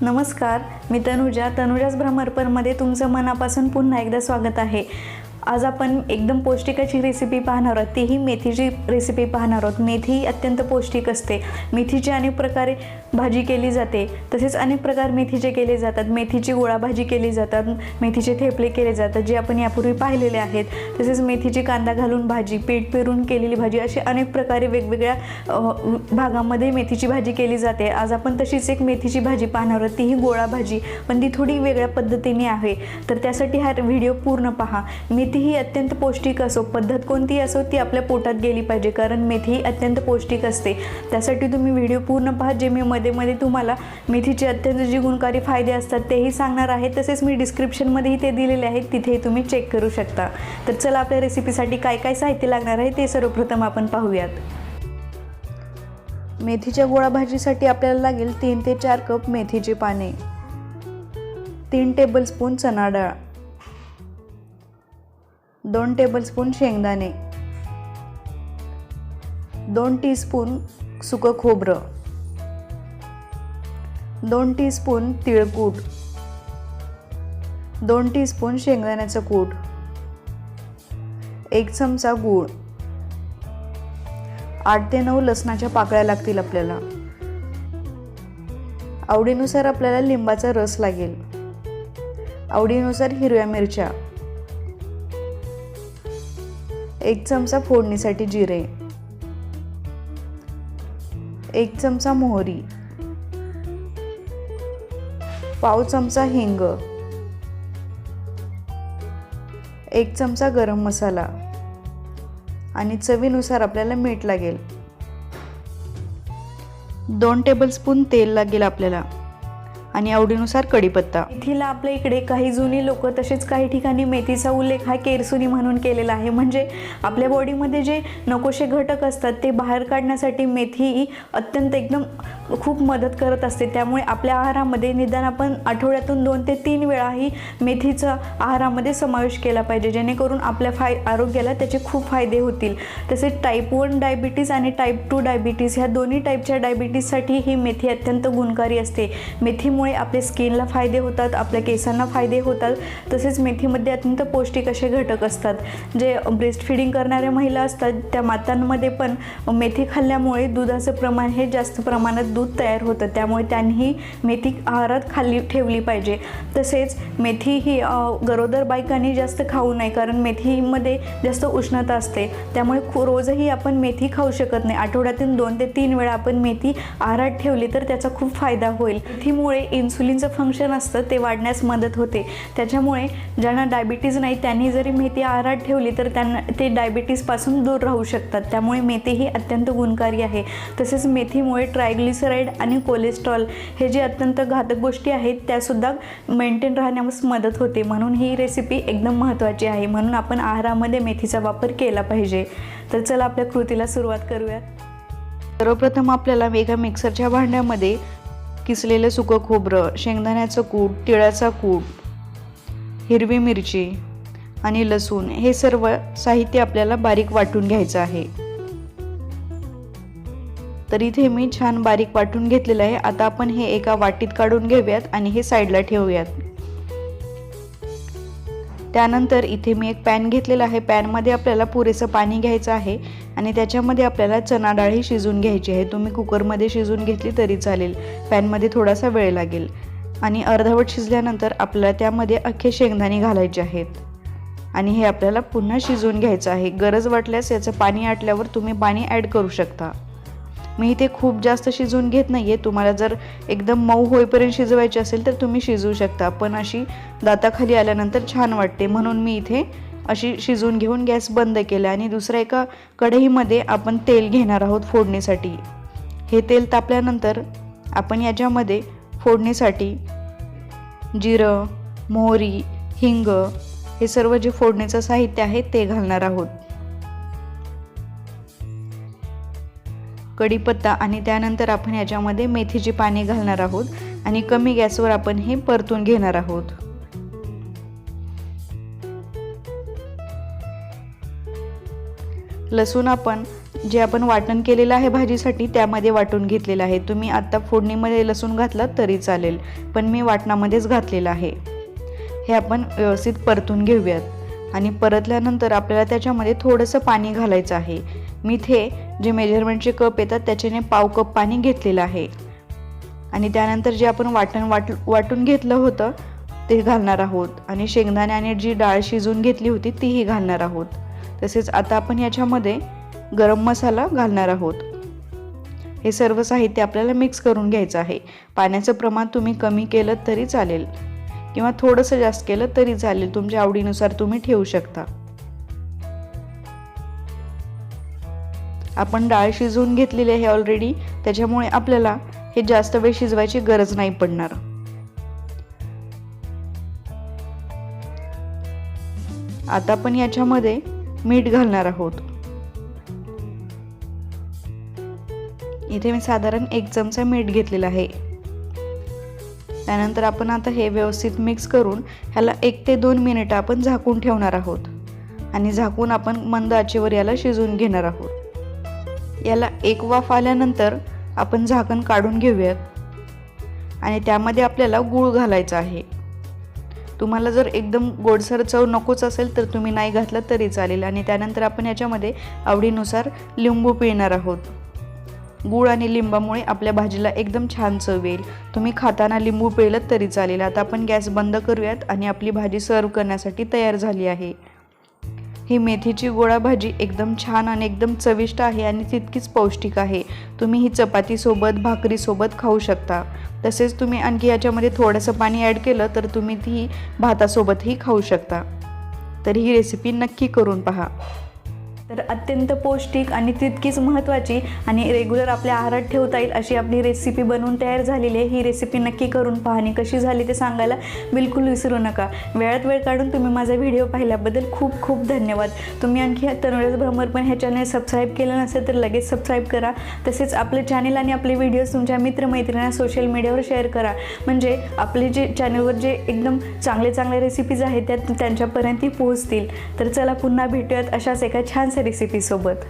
नमस्कार मी तनुजा. तनुजाच भ्रमरपरमध्ये तुमचं मनापासून पुन्हा एकदा स्वागत आहे. आज आपण एकदम पौष्टिकाची रेसिपी पाहणार आहोत. तीही मेथीची रेसिपी पाहणार आहोत. मेथी अत्यंत पौष्टिक असते. मेथीचे अनेक प्रकारे भाजी केली जाते. तसेच अनेक प्रकार मेथीचे केले जातात. मेथीची गोळा भाजी केली जातात. मेथीचे थेपले केले जातात जे आपण यापूर्वी पाहिलेले आहेत. तसेच मेथीची कांदा घालून भाजी पीठ पेरून केलेली भाजी असे अनेक प्रकारे वेगवेगळ्या भागामध्ये मेथीची भाजी केली जाते. आज आपण तशीच एक मेथीची भाजी पाहणार आहोत. तीही गोळा भाजी पण ती थोडी वेगळ्या पद्धतीने आहे. तर त्यासाठी हा व्हिडिओ पूर्ण पहा. मेथी ही अत्यंत पौष्टिक असो पद्धत कोणती असो ती आपल्या पोटात गेली पाहिजे. कारण मेथी ही अत्यंत पौष्टिक असते. त्यासाठी तुम्ही व्हिडिओ पूर्ण पहा जे मी मध्ये मध्ये तुम्हाला मेथीचे अत्यंत जी गुणकारी फायदे असतात तेही सांगणार आहे. तसेच मी डिस्क्रिप्शनमध्येही ते दिलेले आहेत तिथेही तुम्ही चेक करू शकता. तर चला आपल्या रेसिपीसाठी काय काय साहित्य लागणार आहे ते सर्वप्रथम आपण पाहूयात. मेथीच्या गोळा भाजीसाठी आपल्याला लागेल तीन ते चार कप मेथीची पाने तीन टेबलस्पून चणा डाळ दोन टेबलस्पून शेंगदाणे दोन टीस्पून सुकं खोबरं दोन टीस्पून तिळकूट दोन टीस्पून शेंगदाण्याचं कूट. एक चमचा गूळ. आठ ते नऊ लसणाच्या पाकळ्या लागतील आपल्याला. आवडीनुसार आपल्याला लिंबाचा रस लागेल. आवडीनुसार हिरव्या मिरच्या. एक चमचा फोडणीसाठी जिरे. एक चमचा मोहरी. पाव चमचा हिंग एक चमचा गरम मसाला आणि चवीनुसार आपल्याला मीठ लागेल. दोन टेबलस्पून तेल लागेल आपल्याला. आणि आवडीनुसार कडीपत्ता मेथीला आपल्या इकडे काही जुनी लोक तसेच काही ठिकाणी मेथीचा उल्लेख हा केरसुनी म्हणून केलेला आहे. म्हणजे आपल्या बॉडीमध्ये जे नकोशे घटक असतात ते बाहेर काढण्यासाठी मेथी ही अत्यंत एकदम खूप मदत करत असते. त्यामुळे आपल्या आहारामध्ये निदान आपण आठवड्यातून दोन ते तीन वेळा ही मेथीचा आहारामध्ये समावेश केला पाहिजे. जेणेकरून आपल्या फाय आरोग्याला त्याचे खूप फायदे होतील. तसेच टाईप वन डायबिटीज आणि टाईप टू डायबिटीज ह्या दोन्ही टाईपच्या डायबिटीजसाठी ही मेथी अत्यंत गुणकारी असते. मेथी मेथीमुळे आपल्या स्किनला फायदे होतात आपल्या केसांना फायदे होतात. तसेच मेथीमध्ये अत्यंत पौष्टिक असे घटक असतात जे ब्रेस्ट फिडिंग करणाऱ्या महिला असतात. त्या मातांमध्ये पण मेथी खाल्ल्यामुळे दुधाचं प्रमाण हे जास्त प्रमाणात दूध तयार होतं. त्यामुळे त्यांनीही मेथी आहारात खाल्ली ठेवली पाहिजे. तसेच मेथी ही गरोदर बायकांनी जास्त खाऊ नये कारण मेथीमध्ये जास्त उष्णता असते. त्यामुळे खू रोजही आपण मेथी खाऊ शकत नाही. आठवड्यातून दोन ते तीन वेळा आपण मेथी आहारात ठेवली तर त्याचा खूप फायदा होईल. मेथीमुळे इन्सुलिनचं फंक्शन असतं ते वाढण्यास मदत होते. त्याच्यामुळे ज्यांना डायबिटीज नाही त्यांनी जरी मेथी आहारात ठेवली तर त्यांना ते डायबिटीजपासून दूर राहू शकतात. त्यामुळे मेथी ही अत्यंत गुणकारी आहे. तसेच मेथीमुळे ट्रायग्लिसराईड आणि कोलेस्ट्रॉल हे जे अत्यंत घातक गोष्टी आहेत त्यासुद्धा मेंटेन राहण्यास मदत होते. म्हणून ही रेसिपी एकदम महत्त्वाची आहे. म्हणून आपण आहारामध्ये मेथीचा वापर केला पाहिजे. तर चला आपल्या कृतीला सुरुवात करूयात. सर्वप्रथम आपल्याला एका मिक्सरच्या भांड्यामध्ये किसलेलं सुकं खोबरं शेंगदाण्याचं कूट तिळाचा कूट हिरवी मिरची आणि लसूण हे सर्व साहित्य आपल्याला बारीक वाटून घ्यायचं आहे. तर इथे मी छान बारीक वाटून घेतलेलं आहे. आता आपण हे एका वाटीत काढून घेऊयात आणि हे साईडला ठेवूयात. त्यानंतर इथे मी एक पॅन घेतलेला आहे. पॅनमध्ये आपल्याला पुरेसं पाणी घ्यायचं आहे आणि त्याच्यामध्ये आपल्याला चना डाळ ही शिजून घ्यायची आहे. तुम्ही कुकरमध्ये शिजून घेतली तरी चालेल. पॅनमध्ये थोडासा वेळ लागेल. आणि अर्धवट शिजल्यानंतर आपल्याला त्यामध्ये अख्खे शेंगदाणे घालायचे आहेत. आणि हे आपल्याला पुन्हा शिजवून घ्यायचं आहे. गरज वाटल्यास याचं पाणी आटल्यावर तुम्ही पाणी ॲड करू शकता. मी इथे खूप जास्त शिजवून घेत नाही आहे तुम्हाला जर एकदम मऊ होईपर्यंत शिजवायची असेल तर तुम्ही शिजवू शकता. पण अशी दाताखाली आल्यानंतर छान वाटते. म्हणून मी इथे अशी शिजवून घेऊन गॅस बंद केला आणि दुसऱ्या एका कढईमध्ये आपण तेल घेणार आहोत फोडणीसाठी. हे तेल तापल्यानंतर आपण याच्यामध्ये फोडणीसाठी जिरं मोहरी हिंग हे सर्व जे फोडणीचं साहित्य आहे ते घालणार आहोत. कढीपत्ता आणि त्यानंतर आपण याच्यामध्ये मेथीची पाने घालणार आहोत आणि कमी गॅसवर आपण हे परतून घेणार आहोत. लसूण आपण जे आपण वाटण केलेलं आहे भाजीसाठी त्यामध्ये वाटून घेतलेलं आहे. तुम्ही आत्ता फोडणीमध्ये लसूण घातलात तरी चालेल पण मी वाटणामध्येच घातलेलं आहे. हे आपण व्यवस्थित परतून घेऊयात. आणि परतल्यानंतर आपल्याला त्याच्यामध्ये थोडंसं पाणी घालायचं आहे. मी इथे जे मेजरमेंटचे कप येतात त्याच्याने पाव कप पाणी घेतलेलं आहे. आणि त्यानंतर जे आपण वाटण वाट वाटून घेतलं होतं ते घालणार आहोत. आणि शेंगदाणे आणि जी डाळ शिजवून घेतली होती तीही घालणार आहोत. तसेच आता आपण याच्यामध्ये गरम मसाला घालणार आहोत. हे सर्व साहित्य आपल्याला मिक्स करून घ्यायचं आहे. पाण्याचं प्रमाण तुम्ही कमी केलं तरी चालेल. किंवा थोडंसं जास्त केलं तरी चालेल. तुमच्या आवडीनुसार तुम्ही ठेवू शकता. आपण डाळ शिजवून घेतलेली आहे ऑलरेडी त्याच्यामुळे आपल्याला हे जास्त वेळ शिजवायची गरज नाही पडणार. आता आपण याच्यामध्ये मीठ घालणार आहोत. इथे मी साधारण एक चमचा मीठ घेतलेला आहे. त्यानंतर आपण आता हे व्यवस्थित मिक्स करून ह्याला एक ते दोन मिनिटं आपण झाकून ठेवणार आहोत. आणि झाकून आपण मंद आचेवर याला शिजवून घेणार आहोत. याला एक वाफ आल्यानंतर आपण झाकण काढून घेऊयात. आणि त्यामध्ये आपल्याला गूळ घालायचा आहे. तुम्हाला जर एकदम गोडसर चव नकोच असेल तर तुम्ही नाही घातलं तरी चालेल. आणि त्यानंतर आपण याच्यामध्ये आवडीनुसार लिंबू पिळणार आहोत. गूळ आणि लिंबामुळे आपल्या भाजीला एकदम छान चव येईल. तुम्ही खाताना लिंबू पिळलं तरी चालेल. आता आपण गॅस बंद करूयात आणि आपली भाजी सर्व करण्यासाठी तयार झाली आहे. ही मेथीची गोळा भाजी एकदम छान आणि एकदम चविष्ट आहे आणि तितकीच पौष्टिक आहे. तुम्ही ही चपातीसोबत भाकरीसोबत खाऊ शकता. तसेच तुम्ही आणखी याच्यामध्ये थोडंसं पाणी ॲड केलं तर तुम्ही ती भातासोबतही खाऊ शकता. तर ही रेसिपी नक्की करून पहा. तर अत्यंत पौष्टिक आणि तितकीच महत्त्वाची आणि रेग्युलर आपल्या आहारात ठेवता येईल अशी आपली रेसिपी बनवून तयार झालेली आहे. ही रेसिपी नक्की करून पहा आणि कशी झाली ते सांगायला बिलकुल विसरू नका. वेळात वेळ काढून तुम्ही माझा व्हिडिओ पाहिल्याबद्दल खूप खूप धन्यवाद. तुम्ही आणखी तनुराज भ्रमर पण ह्या चॅनल सबस्क्राईब केलं नसेल तर लगेच सबस्क्राईब करा. तसेच आपले चॅनल आणि आपले व्हिडिओज तुमच्या मित्रमैत्रिणींना सोशल मीडियावर शेअर करा. म्हणजे आपले जे चॅनलवर जे एकदम चांगले चांगले रेसिपीज आहेत त्या त्यांच्यापर्यंत पोहोचतील. तर चला पुन्हा भेटूयात अशाच एका छान रेसिपीसोबत